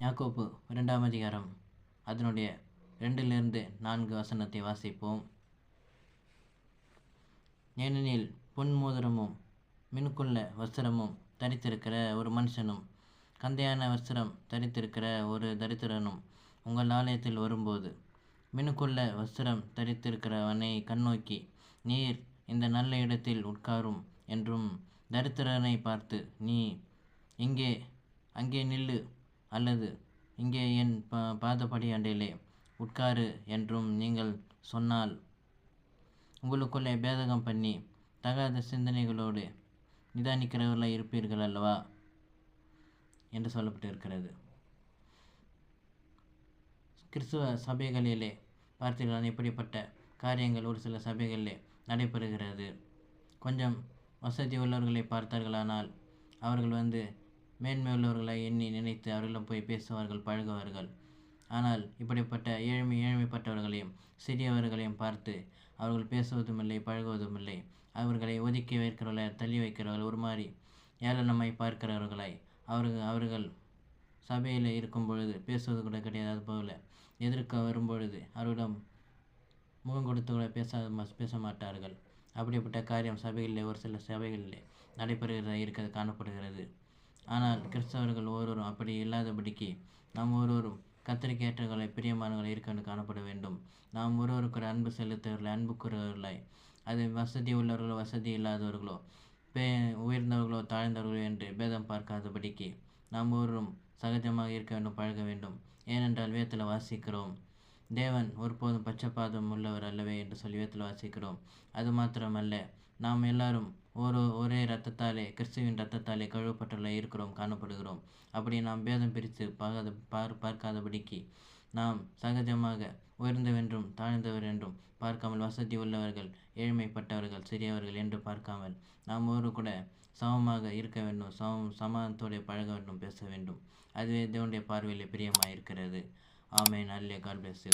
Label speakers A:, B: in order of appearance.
A: யாக்கோப்பு இரண்டாம் அதிகாரம். அதனுடைய ரெண்டிலிருந்து நான்கு வசனத்தை வாசிப்போம். ஏனெனில் பொன் மோதிரமும் மினுக்குள்ள வஸ்திரமும் தரித்திருக்கிற ஒரு மனுஷனும் கந்தையான வஸ்திரம் தரித்திருக்கிற ஒரு தரித்திரனும் உங்கள் ஆலயத்தில் வரும்போது மினுக்குள்ள வஸ்திரம் தரித்திருக்கிறவனை கண்ணோக்கி நீர் இந்த நல்ல இடத்தில் உட்காரும் என்றும் தரித்திரனை பார்த்து நீ இங்கே அங்கே நில்லு அல்லது இங்கே என் பா பாதப்படி அண்டையிலே உட்காரு என்றும் நீங்கள் சொன்னால் உங்களுக்குள்ளே பேதகம் பண்ணி தகாத சிந்தனைகளோடு நிதானிக்கிறவர்களாக இருப்பீர்கள் அல்லவா? என்று சொல்லப்பட்டிருக்கிறது. கிறிஸ்துவ சபைகளிலே பார்த்தீர்களான இப்படிப்பட்ட காரியங்கள் ஒரு சில சபைகளிலே நடைபெறுகிறது. கொஞ்சம் வசதி உள்ளவர்களை பார்த்தார்களானால் அவர்கள் வந்து மேன்மை உள்ளவர்களை எண்ணி நினைத்து அவர்களிடம் போய் பேசுவார்கள் பழகுவார்கள். ஆனால் இப்படிப்பட்ட ஏழ்மை ஏழ்மைப்பட்டவர்களையும் சிறியவர்களையும் பார்த்து அவர்கள் பேசுவதும் இல்லை பழகுவதும் இல்லை அவர்களை ஒதுக்கி வைக்கிறவர்களை தள்ளி வைக்கிறவர்கள் ஒரு மாதிரி ஏளனமாய் பார்க்கிறவர்களாய் அவர்கள் அவர்கள் சபையில் இருக்கும் பொழுது பேசுவது கூட கிடையாது அதுபோல் எதிர்க்க வரும்பொழுது அவர்களிடம் முகம் கொடுத்து கூட பேச பேச மாட்டார்கள். அப்படிப்பட்ட காரியம் சபைகளில் ஒரு சில சபைகளில் நடைபெறுகிற இருக்கிறது காணப்படுகிறது. ஆனால் கிறிஸ்தவர்கள் ஒருவரும் அப்படி இல்லாதபடிக்கு நாம் ஒருவரும் கத்தரிக்கு ஏற்றவர்களை பிரியமானவர்களை இருக்க காணப்பட வேண்டும். நாம் ஒருவருக்கு ஒரு அன்பு செலுத்தவர்களை அன்பு அது வசதி உள்ளவர்களோ வசதி இல்லாதவர்களோ பே உயர்ந்தவர்களோ தாழ்ந்தவர்களோ என்று பேதம் பார்க்காதபடிக்கு நாம் ஒருவரும் சகஜமாக இருக்க வேண்டும் பழக வேண்டும். ஏனென்றால் வேத்தில் வாசிக்கிறோம் தேவன் ஒருபோதும் பச்சைப்பாதம் உள்ளவர் அல்லவே என்று சொல்லி வேத்தில் வாசிக்கிறோம். அது மாத்திரமல்ல நாம் எல்லாரும் ஒரு ஒரே இரத்தத்தாலே கிறிஸ்துவின் இரத்தத்தாலே கழுவப்பட்டுள்ள இருக்கிறோம் காணப்படுகிறோம். அப்படி நாம் பேதம் பிரித்து பார்க்காத பார் பார்க்காதபடிக்கு நாம் சகஜமாக உயர்ந்தவென்றும் தாழ்ந்தவர் என்றும் பார்க்காமல் வசதி உள்ளவர்கள் ஏழ்மைப்பட்டவர்கள் சிறியவர்கள் என்று பார்க்காமல் நாம் ஒரு கூட சமமாக இருக்க வேண்டும் சமம் சமாதத்தோடைய பழக வேண்டும் பேச வேண்டும். அதுவே தேவனுடைய பார்வையில் பிரியமாக இருக்கிறது ஆமேன். அல்லே காட் பிளஸ்